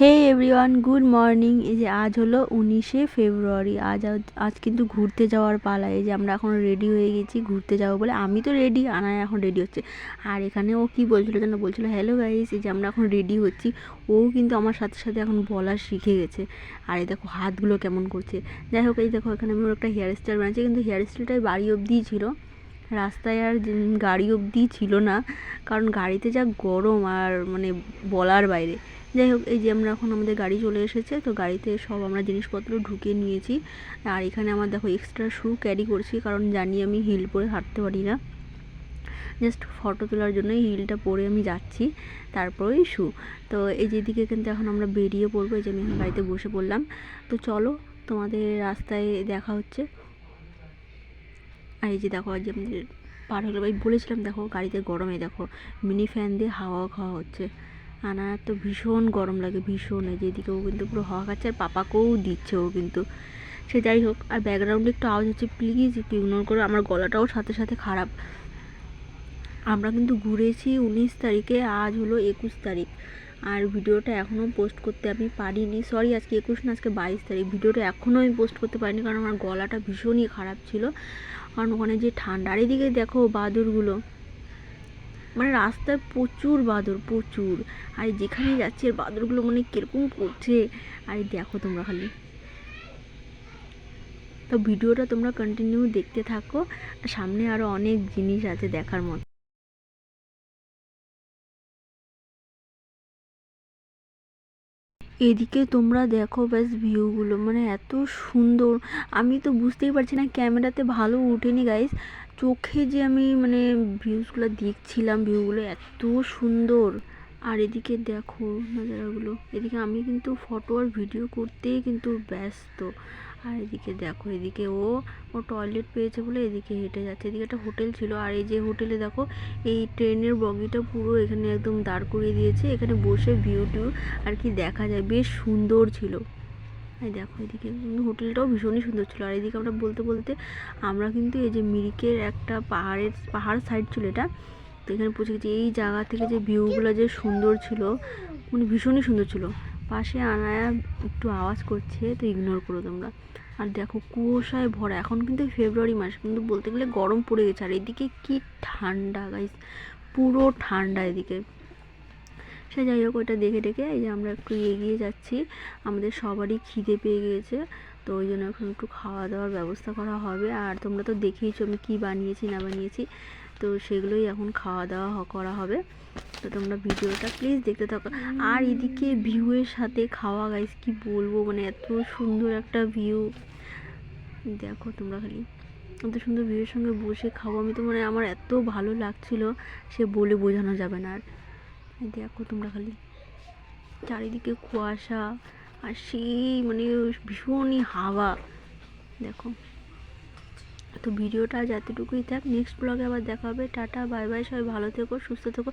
হে everyone good morning এই যে আজ হলো উনিশে ফেব্রুয়ারি। আজ আজ কিন্তু ঘুরতে যাওয়ার পালা। এই যে আমরা এখন রেডি হয়ে গেছি ঘুরতে যাব বলে। আমি তো রেডি আনায় এখন রেডি হচ্ছে। আর এখানে ও কি বলছিল যেন বলছিল হ্যালো গাইস এই যে আমরা এখন রেডি হচ্ছি। ও কিন্তু আমার সাথে সাথে এখন বলা শিখে গেছে। আর এই দেখো হাতগুলো কেমন করছে। যাই হোক, এই দেখো এখানে আমি ওর একটা হেয়ার স্টাইল বানাচ্ছি। কিন্তু হেয়ার স্টাইলটাই বাড়ি অবধিই ছিল। রাস্তায় আর গাড়ি অবধি ছিল না। কারণ গাড়িতে যা গরম আর মানে বলার বাইরে। যাই হোক, এই যে আমরা এখন আমাদের গাড়ি চলে এসেছে, তো গাড়িতে সব আমরা জিনিসপত্র ঢুকিয়ে নিয়েছি। আর এখানে আমার দেখো এক্সট্রা শু ক্যারি করছি, কারণ জানি আমি হিল পরে হাঁটতে পারি না। জাস্ট ফটো তোলার জন্যই হিলটা পরে আমি যাচ্ছি তারপরেই শু তো এই যেদিকে কিন্তু এখন আমরা বেরিয়ে পড়ব, এই যে আমি এখন গাড়িতে বসে পড়লাম। তো চলো, তোমাদের রাস্তায় দেখা হচ্ছে। আর এই যে দেখো যে আমাদের পার হলো। ভাই, বলেছিলাম দেখো, গাড়িতে গরমে দেখো মিনি ফ্যান দিয়ে হাওয়া খাওয়া হচ্ছে। আনার তো ভীষণ গরম লাগে, ভীষণ। এই যে এদিকে ও কিন্তু পুরো হওয়া খাচ্ছে আর পাপাকেও দিচ্ছে ও কিন্তু। সে যাই হোক, আর ব্যাকগ্রাউন্ডে একটু আওয়াজ হচ্ছে প্লিজ একটু ইগনোর করো, আমার গলাটাও সাথে সাথে খারাপ। আমরা কিন্তু ঘুরেছি উনিশ তারিখে, আজ হলো একুশ তারিখ। আর ভিডিওটা এখনও পোস্ট করতে আমি পারিনি। সরি আজকে একুশ না, আজকে বাইশ তারিখ। ভিডিওটা এখনও আমি পোস্ট করতে পারিনি, কারণ আমার গলাটা ভীষণই খারাপ ছিল। কারণ ওখানে যে ঠান্ডার এদিকে দেখো বাদুরগুলো। মানে রাস্তায় প্রচুর বাদর, প্রচুর। আর যেখানে যাচ্ছে বাদরগুলো মানে কীরকম করছে আর দেখো তোমরা খালি। তো ভিডিওটা তোমরা কন্টিনিউ দেখতে থাকো। সামনে আরও অনেক জিনিস আছে দেখার মতো। এদিকে তোমরা দেখো ব্যাস ভিউগুলো মানে এত সুন্দর। আমি তো বুঝতেই পারছি না, ক্যামেরাতে ভালো উঠেনি গাইস চোখে যে আমি মানে ভিউজগুলো দেখছিলাম ভিউগুলো এত সুন্দর। আর এদিকে দেখো নাজারাগুলো, এদিকে আমি কিন্তু ফটো আর ভিডিও করতেই কিন্তু ব্যস্ত। আর এদিকে দেখো, এদিকে ও ও টয়লেট পেয়েছে বলে এদিকে হেঁটে যাচ্ছে। এদিকে একটা হোটেল ছিল, আর এই যে হোটেলে দেখো, এই ট্রেনের বগিটা পুরো এখানে একদম দাঁড় করিয়ে দিয়েছে। এখানে বসে ভিউ টিউ আর কি দেখা যায়, বেশ সুন্দর ছিল। এই দেখো, এদিকে হোটেলটাও ভীষণই সুন্দর ছিল। আর এদিকে আমরা বলতে বলতে আমরা কিন্তু এই যে মিরিকের একটা পাহাড়ের, পাহাড় সাইড ছিল এটা, তো এখানে পৌঁছে গেছি। এই জায়গা থেকে যে ভিউগুলো যে সুন্দর ছিল মানে ভীষণই সুন্দর ছিল। পাশে আনায়া একটু আওয়াজ করছে, তো ইগনোর করো তোমরা। আর দেখো, কুয়াশায় ভরা। এখন কিন্তু ফেব্রুয়ারি মাস, কিন্তু বলতে গেলে গরম পড়ে গেছে। আর এদিকে কি ঠান্ডা গাইস পুরো ঠান্ডা এদিকে। সে যাই হোক ওইটা দেখে দেখে এই যে আমরা একটু এগিয়ে যাচ্ছি। আমাদের সবারই খিদে পেয়ে গিয়েছে তো ওই জন্য এখন একটু খাওয়া দাওয়ার ব্যবস্থা করা হবে। আর তোমরা তো দেখেইছো আমি কী বানিয়েছি, না বানিয়েছি, তো সেগুলোই এখন খাওয়া দাওয়া করা হবে। তো তোমরা ভিডিওটা প্লিজ দেখতে থাকো। আর এদিকে ভিউয়ের সাথে খাওয়া গাইস কি বলব মানে এত সুন্দর একটা ভিউ দেখো তোমরা খালি, এত সুন্দর ভিউয়ের সঙ্গে বসে খাব। আমি তো মানে আমার এত ভালো লাগছিল, সে বলে বোঝানো যাবে না আর। দেখো তোমরা খালি চারিদিকে কুয়াশা আর সেই মানে ভীষণই হাওয়া। দেখো। তো ভিডিওটা যতটুকুই থাক নেক্সট ব্লগে আবার দেখা হবে। টাটা বাই বাই সবাই ভালো থেকো, সুস্থ থেকো।